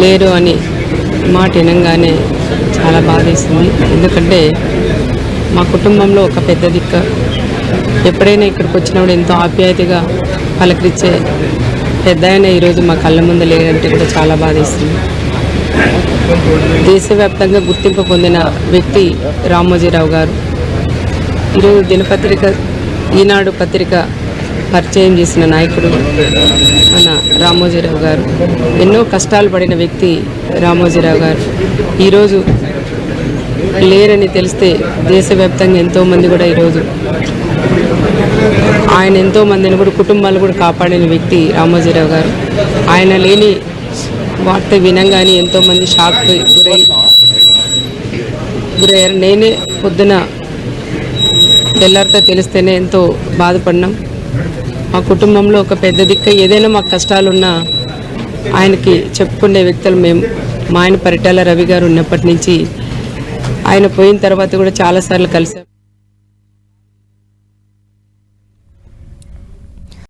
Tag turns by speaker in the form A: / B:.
A: లేరు అని మాట వినంగానే చాలా బాధేస్తుంది. ఎందుకంటే మా కుటుంబంలో ఒక పెద్ద దిక్క. ఎప్పుడైనా ఇక్కడికి వచ్చినప్పుడు ఎంతో ఆప్యాయతగా పలకరించే పెద్ద ఆయన ఈరోజు మా కళ్ళ ముందు లేదంటే కూడా చాలా బాధేస్తుంది. దేశవ్యాప్తంగా గుర్తింపు పొందిన వ్యక్తి రామోజీరావు గారు. ఈరోజు దినపత్రిక ఈనాడు పత్రిక పరిచయం చేసిన నాయకుడు మన రామోజీరావు గారు. ఎన్నో కష్టాలు పడిన వ్యక్తి రామోజీరావు గారు. ఈరోజు లేరని తెలిస్తే దేశవ్యాప్తంగా ఎంతోమంది కూడా ఈరోజు ఆయన ఎంతో మందిని కూడా కుటుంబాలు కూడా కాపాడిన వ్యక్తి రామోజీరావు గారు. ఆయన లేని వార్త వినంగానే ఎంతోమంది షాక్ గురై గురయ్యారు. నేనే పొద్దున తెల్లారితో తెలిస్తేనే ఎంతో బాధపడినాం మా కుటుంబంలో ఒక పెద్ద దిక్క ఏదైనా మాకు కష్టాలున్నా ఆయనకి చెప్పుకునే వ్యక్తులు మేము మా ఆయన పరిటాల రవి గారు ఉన్నప్పటి నుంచి ఆయన పోయిన తర్వాత కూడా చాలాసార్లు కలిసాం.